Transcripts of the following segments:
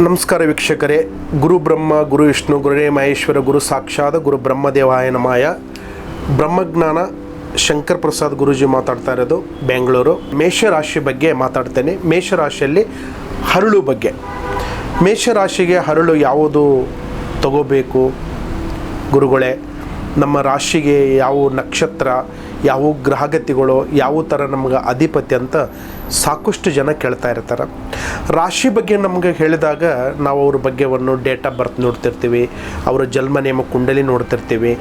ನಮಸ್ಕಾರ ವೀಕ್ಷಕರೇ. ಗುರು ಬ್ರಹ್ಮ, ಗುರು ವಿಷ್ಣು ಗುರುರೇ ಮಹೇಶ್ವರ, ಗುರು ಸಾಕ್ಷಾತ್, ಗುರು ಬ್ರಹ್ಮದೇವಾಯ ನಮಾಯ ಬ್ರಹ್ಮಜ್ಞಾನ ಶಂಕರ್ ಪ್ರಸಾದ್ ಗುರೂಜಿ ಮಾತಾಡ್ತಾ ಇರೋದು ಬೆಂಗಳೂರು. ಮೇಷರಾಶಿ ಬಗ್ಗೆ ಮಾತಾಡ್ತೇನೆ. ಮೇಷರಾಶಿಯಲ್ಲಿ ಹರಳು ಬಗ್ಗೆ. ಮೇಷರಾಶಿಗೆ ಹರಳು ಯಾವುದು ತಗೋಬೇಕು? ಗುರುಗಳೇ, ನಮ್ಮ ರಾಶಿಗೆ ಯಾವ ನಕ್ಷತ್ರ, ಯಾವ ಗ್ರಹಗತಿಗಳು, ಯಾವ ಥರ ನಮ್ಗೆ ಅಧಿಪತ್ಯ ಅಂತ ಸಾಕಷ್ಟು ಜನ ಕೇಳ್ತಾ ಇರ್ತಾರೆ. ರಾಶಿ ಬಗ್ಗೆ ನಮಗೆ ಹೇಳಿದಾಗ ನಾವು ಅವ್ರ ಬಗ್ಗೆವನ್ನು ಡೇಟ್ ಆಫ್ ಬರ್ತ್ ನೋಡ್ತಿರ್ತೀವಿ, ಅವರ ಜನ್ಮ ನೇಮ ಕುಂಡಲಿ ನೋಡ್ತಿರ್ತೀವಿ.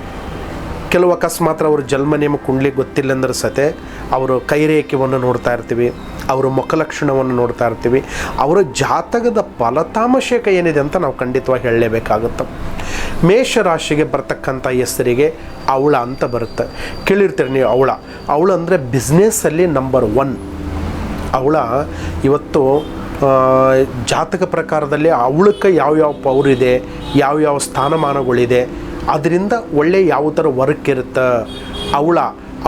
ಕೆಲವು ಅಕಸ್ಮಾತ್ರ ಅವ್ರ ಜನ್ಮ ನೇಮ ಕುಂಡಲಿ ಗೊತ್ತಿಲ್ಲ ಅಂದ್ರೆ ಸತೆ ಅವರು ಕೈರೇಖೆಯನ್ನು ನೋಡ್ತಾ ಇರ್ತೀವಿ, ಅವರ ಮುಖಲಕ್ಷಣವನ್ನು ನೋಡ್ತಾ ಇರ್ತೀವಿ. ಅವರ ಜಾತಕದ ಫಲತಾಮಶೇಕ ಏನಿದೆ ಅಂತ ನಾವು ಖಂಡಿತವಾಗಿ ಹೇಳಲೇಬೇಕಾಗುತ್ತೆ. ಮೇಷರಾಶಿಗೆ ಬರ್ತಕ್ಕಂಥ ಹೆಸರಿಗೆ ಅವಳ ಅಂತ ಬರುತ್ತೆ. ಕೇಳಿರ್ತೀರಿ ನೀವು ಅವಳ? ಅವಳ ಅಂದರೆ ಬಿಸ್ನೆಸ್ಸಲ್ಲಿ ನಂಬರ್ ಒನ್ ಅವಳ ಇವತ್ತು ಜಾತಕ ಪ್ರಕಾರದಲ್ಲಿ ಅವಳಕ್ಕೆ ಯಾವ್ಯಾವ ಪವರ್ ಇದೆ ಯಾವ್ಯಾವ ಸ್ಥಾನಮಾನಗಳಿದೆ, ಅದರಿಂದ ಒಳ್ಳೆ ಯಾವ ಥರ ವರ್ಕ್ ಇರುತ್ತೆ ಅವಳ,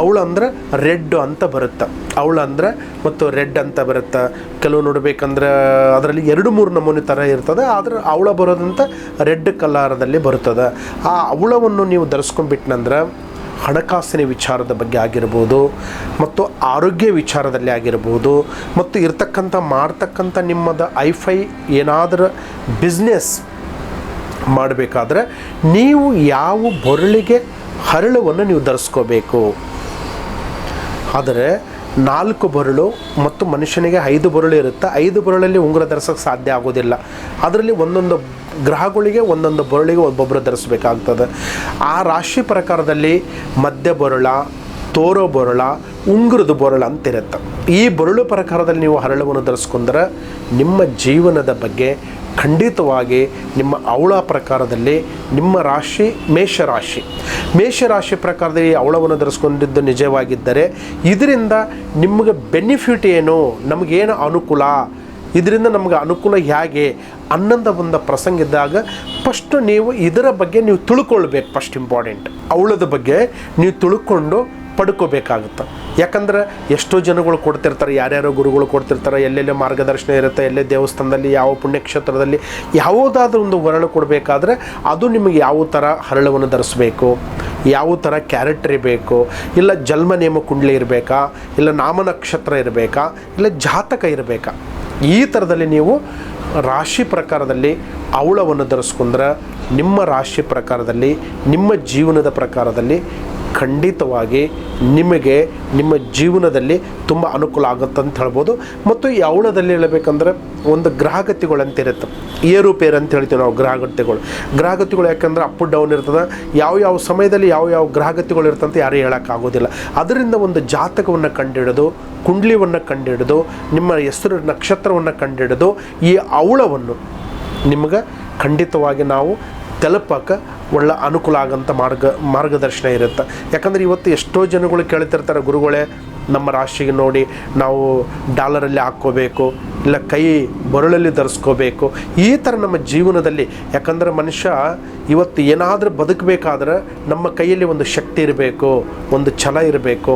ಅವಳು ಅಂದ್ರೆ ರೆಡ್ ಅಂತ ಬರುತ್ತೆ. ಅವಳು ಅಂದ್ರೆ ಮತ್ತು ರೆಡ್ ಅಂತ ಬರುತ್ತೆ. ಕೆಲವು ನೋಡ್ಬೇಕಂದ್ರೆ ಅದರಲ್ಲಿ ಎರಡು ಮೂರು ನಮೂನೆ ಥರ ಇರ್ತದೆ, ಆದ್ರೆ ಅವಳ ಬರೋದಂತ ರೆಡ್ ಕಲರದಲ್ಲಿ ಬರ್ತದೆ. ಆ ಅವಳವನ್ನು ನೀವು ಧರಿಸ್ಕೊಂಡ್ಬಿಟ್ನಂದ್ರೆ ಹಣಕಾಸಿನ ವಿಚಾರದ ಬಗ್ಗೆ ಆಗಿರ್ಬೋದು ಮತ್ತು ಆರೋಗ್ಯ ವಿಚಾರದಲ್ಲಿ ಆಗಿರ್ಬೋದು ಮತ್ತು ಇರ್ತಕ್ಕಂಥ ಮಾಡ್ತಕ್ಕಂಥ ನಿಮ್ಮದ ಐಫೈ ಏನಾದರೂ ಬಿಸ್ನೆಸ್ ಮಾಡಬೇಕಾದ್ರೆ ನೀವು ಯಾವ ಬೊರಳಿಗೆ ಹರಳುವನ್ನು ನೀವು ಧರಿಸ್ಕೋಬೇಕು. ಆದರೆ ನಾಲ್ಕು ಬೊರಳು ಮತ್ತು ಮನುಷ್ಯನಿಗೆ ಐದು ಬೊರಳು ಇರುತ್ತೆ. ಐದು ಬೊರಳಲ್ಲಿ ಉಂಗುರ ಧರಿಸೋಕ್ಕೆ ಸಾಧ್ಯ ಆಗೋದಿಲ್ಲ. ಅದರಲ್ಲಿ ಒಂದೊಂದು ಗ್ರಹಗಳಿಗೆ ಒಂದೊಂದು ಬರುಳಿಗೆ ಒಬ್ಬೊಬ್ಬರು ಧರಿಸಬೇಕಾಗ್ತದೆ. ಆ ರಾಶಿ ಪ್ರಕಾರದಲ್ಲಿ ಮಧ್ಯ ಬೊರಳ, ತೋರೋ ಬೊರಳ, ಉಂಗುರದ ಬೊರಳ ಅಂತಿರುತ್ತೆ ಈ ಬೊರಳು ಪ್ರಕಾರದಲ್ಲಿ ನೀವು ಹರಳವನ್ನು ಧರಿಸ್ಕೊಂಡ್ರೆ ನಿಮ್ಮ ಜೀವನದ ಬಗ್ಗೆ ಖಂಡಿತವಾಗಿ ನಿಮ್ಮ ಅವಳ ಪ್ರಕಾರದಲ್ಲಿ ನಿಮ್ಮ ರಾಶಿ ಮೇಷರಾಶಿ. ಮೇಷರಾಶಿ ಪ್ರಕಾರದಲ್ಲಿ ಅವಳವನ್ನು ಧರಿಸ್ಕೊಂಡಿದ್ದು ನಿಜವಾಗಿದ್ದರೆ ಇದರಿಂದ ನಿಮಗೆ ಬೆನಿಫಿಟ್ ಏನು? ನಮಗೇನು ಅನುಕೂಲ? ಇದರಿಂದ ನಮಗೆ ಅನುಕೂಲ ಹೇಗೆ? ಅನ್ನೋಂಥ ಒಂದು ಪ್ರಸಂಗ ಇದ್ದಾಗ ಫಸ್ಟು ನೀವು ಇದರ ಬಗ್ಗೆ ನೀವು ತಿಳ್ಕೊಳ್ಬೇಕು ಫಸ್ಟ್ ಇಂಪಾರ್ಟೆಂಟ್. ಅವಳದ ಬಗ್ಗೆ ನೀವು ತಿಳ್ಕೊಂಡು ಪಡ್ಕೋಬೇಕಾಗುತ್ತೆ. ಯಾಕಂದ್ರೆ ಎಷ್ಟೋ ಜನಗಳು ಕೊಡ್ತಿರ್ತಾರೆ, ಯಾರ್ಯಾರೋ ಗುರುಗಳು ಕೊಡ್ತಿರ್ತಾರೆ, ಎಲ್ಲೆಲ್ಲೇ ಮಾರ್ಗದರ್ಶನ ಇರುತ್ತೆ ಎಲ್ಲೇ ದೇವಸ್ಥಾನದಲ್ಲಿ, ಯಾವ ಪುಣ್ಯಕ್ಷೇತ್ರದಲ್ಲಿ, ಯಾವುದಾದ್ರೂ ಒಂದು ಹೊರಳು ಕೊಡಬೇಕಾದ್ರೆ ಅದು ನಿಮಗೆ ಯಾವ ಥರ ಹರಳವನ್ನು ಧರಿಸ್ಬೇಕು, ಯಾವ ಥರ ಕ್ಯಾರೆಕ್ಟರ್ ಇರಬೇಕು, ಇಲ್ಲ ಜನ್ಮ ನೇಮ ಕುಂಡ್ಲಿ ಇರಬೇಕಾ, ಇಲ್ಲ ನಾಮನಕ್ಷತ್ರ ಇರಬೇಕಾ, ಇಲ್ಲ ಜಾತಕ ಇರಬೇಕಾ, ಈ ಥರದಲ್ಲಿ ನೀವು ರಾಶಿ ಪ್ರಕಾರದಲ್ಲಿ ಅವಳವನ್ನು ಧರಿಸ್ಕೊಂಡ್ರೆ ನಿಮ್ಮ ರಾಶಿ ಪ್ರಕಾರದಲ್ಲಿ ನಿಮ್ಮ ಜೀವನದ ಪ್ರಕಾರದಲ್ಲಿ ಖಂಡಿತವಾಗಿ ನಿಮಗೆ ನಿಮ್ಮ ಜೀವನದಲ್ಲಿ ತುಂಬ ಅನುಕೂಲ ಆಗುತ್ತೆ ಅಂತ ಹೇಳ್ಬೋದು. ಮತ್ತು ಈ ಅವಳದಲ್ಲಿ ಹೇಳಬೇಕಂದ್ರೆ ಒಂದು ಗ್ರಹಗತಿಗಳು ಗ್ರಹಗತಿಗಳಂತಿರುತ್ತೆ ಏರುಪೇರು ಅಂತ ಹೇಳ್ತೀವಿ ನಾವು ಗ್ರಹಗತಿಗಳು. ಗ್ರಹಗತಿಗಳು ಯಾಕಂದ್ರೆ ಅಪ್ ಡೌನ್ ಇರ್ತದೆ. ಯಾವ ಯಾವ ಸಮಯದಲ್ಲಿ ಯಾವ ಯಾವ ಗ್ರಹಗತಿಗಳು ಇರ್ತಂತ ಯಾರೂ ಹೇಳೋಕ್ಕಾಗೋದಿಲ್ಲ. ಅದರಿಂದ ಒಂದು ಜಾತಕವನ್ನು ಕಂಡುಹಿಡಿದು ಕುಂಡ್ಲಿವನ್ನು ಕಂಡುಹಿಡಿದು ನಿಮ್ಮ ಹೆಸರು ನಕ್ಷತ್ರವನ್ನು ಕಂಡುಹಿಡಿದು ಈ ಅವಳವನ್ನು ನಿಮ್ಗೆ ಖಂಡಿತವಾಗಿ ನಾವು ತಲುಪಕ್ಕೆ ಒಳ್ಳೆ ಅನುಕೂಲ ಆಗಂತ ಮಾರ್ಗ, ಮಾರ್ಗದರ್ಶನ ಇರುತ್ತೆ. ಯಾಕಂದರೆ ಇವತ್ತು ಎಷ್ಟೋ ಜನಗಳು ಕೇಳ್ತಿರ್ತಾರೆ, ಗುರುಗಳೇ, ನಮ್ಮ ರಾಶಿಗೆ ನೋಡಿ ನಾವು ಡಾಲರಲ್ಲಿ ಹಾಕ್ಕೋಬೇಕು, ಇಲ್ಲ ಕೈ ಬರಳಲ್ಲಿ ಧರಿಸ್ಕೋಬೇಕು. ಈ ಥರ ನಮ್ಮ ಜೀವನದಲ್ಲಿ, ಯಾಕಂದರೆ ಮನುಷ್ಯ ಇವತ್ತು ಏನಾದರೂ ಬದುಕಬೇಕಾದ್ರೆ ನಮ್ಮ ಕೈಯಲ್ಲಿ ಒಂದು ಶಕ್ತಿ ಇರಬೇಕು, ಒಂದು ಛಲ ಇರಬೇಕು,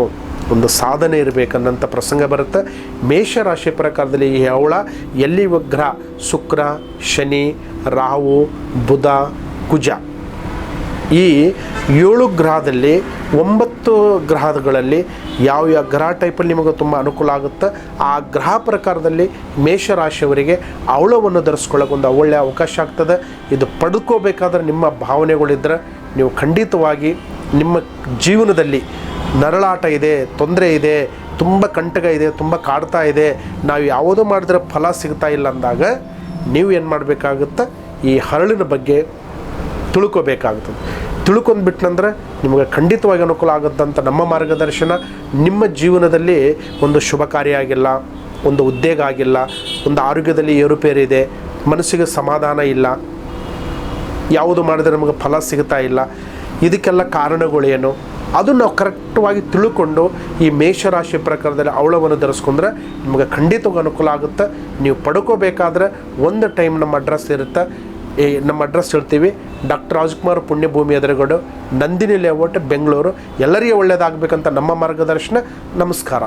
ಒಂದು ಸಾಧನೆ ಇರಬೇಕನ್ನಂಥ ಪ್ರಸಂಗ ಬರುತ್ತೆ. ಮೇಷರಾಶಿ ಪ್ರಕಾರದಲ್ಲಿ ಈ ಅವಳ ಎಲ್ಲಿ ಗ್ರಹ ಶುಕ್ರ, ಶನಿ, ರಾಹು, ಬುಧ ಕುಜ. ಈ ಏಳು ಗ್ರಹದಲ್ಲಿ ಒಂಬತ್ತು ಗ್ರಹಗಳಲ್ಲಿ ಯಾವ ಯಾವ ಗ್ರಹ ಟೈಪಲ್ಲಿ ನಿಮಗೆ ತುಂಬ ಅನುಕೂಲ ಆಗುತ್ತೆ, ಆ ಗ್ರಹ ಪ್ರಕಾರದಲ್ಲಿ ಮೇಷರಾಶಿಯವರಿಗೆ ಅವಳವನ್ನು ಧರಿಸ್ಕೊಳ್ಳೋಕೆ ಒಂದು ಒಳ್ಳೆಯ ಅವಕಾಶ ಆಗ್ತದೆ. ಇದು ಪಡ್ಕೋಬೇಕಾದ್ರೆ ನಿಮ್ಮ ಭಾವನೆಗಳಿದ್ದರೆ ನೀವು ಖಂಡಿತವಾಗಿ ನಿಮ್ಮ ಜೀವನದಲ್ಲಿ ನರಳಾಟ ಇದೆ, ತೊಂದರೆ ಇದೆ, ತುಂಬ ಕಂಟಕ ಇದೆ, ತುಂಬ ಕಾಡ್ತಾ ಇದೆ. ನಾವು ಯಾವುದೋ ಮಾಡಿದ್ರೆ ಫಲ ಸಿಗ್ತಾ ಇಲ್ಲ ಅಂದಾಗ ನೀವು ಏನು ಮಾಡಬೇಕಾಗುತ್ತೆ, ಈ ಹರಳಿನ ಬಗ್ಗೆ ತಿಳ್ಕೊಬೇಕಾಗ್ತದೆ. ತಿಳ್ಕೊಂಡ್ಬಿಟ್ನಂದ್ರೆ ನಿಮಗೆ ಖಂಡಿತವಾಗಿ ಅನುಕೂಲ ಆಗುತ್ತಂತ ನಮ್ಮ ಮಾರ್ಗದರ್ಶನ, ನಿಮ್ಮ ಜೀವನದಲ್ಲಿ ಒಂದು ಶುಭ ಕಾರ್ಯ ಆಗಿಲ್ಲ, ಒಂದು ಉದ್ಯೋಗ ಆಗಿಲ್ಲ, ಒಂದು ಆರೋಗ್ಯದಲ್ಲಿ ಏರುಪೇರಿದೆ, ಮನಸ್ಸಿಗೆ ಸಮಾಧಾನ ಇಲ್ಲ, ಯಾವುದು ಮಾಡಿದ್ರೆ ನಮಗೆ ಫಲ ಸಿಗ್ತಾ ಇಲ್ಲ, ಇದಕ್ಕೆಲ್ಲ ಕಾರಣಗಳೇನು ಅದು ನಾವು ಕರೆಕ್ಟವಾಗಿ ತಿಳ್ಕೊಂಡು ಈ ಮೇಷರಾಶಿ ಪ್ರಕಾರದಲ್ಲಿ ಅವಳವನ್ನು ಧರಿಸ್ಕೊಂಡ್ರೆ ನಿಮಗೆ ಖಂಡಿತವಾಗಿ ಅನುಕೂಲ ಆಗುತ್ತೆ. ನೀವು ಪಡ್ಕೋಬೇಕಾದ್ರೆ ಒಂದು ಟೈಮ್ ನಮ್ಮ ಅಡ್ರೆಸ್ ಇರುತ್ತೆ. ಈ ನಮ್ಮ ಅಡ್ರೆಸ್ ಹೇಳ್ತೀವಿ. ಡಾಕ್ಟರ್ ರಾಜ್ಕುಮಾರ್ ಪುಣ್ಯಭೂಮಿ ಎದುರುಗಡು ನಂದಿನಿ ಲೇಔಟ್, ಬೆಂಗಳೂರು. ಎಲ್ಲರಿಗೆ ಒಳ್ಳೆಯದಾಗಬೇಕಂತ ನಮ್ಮ ಮಾರ್ಗದರ್ಶನ. ನಮಸ್ಕಾರ.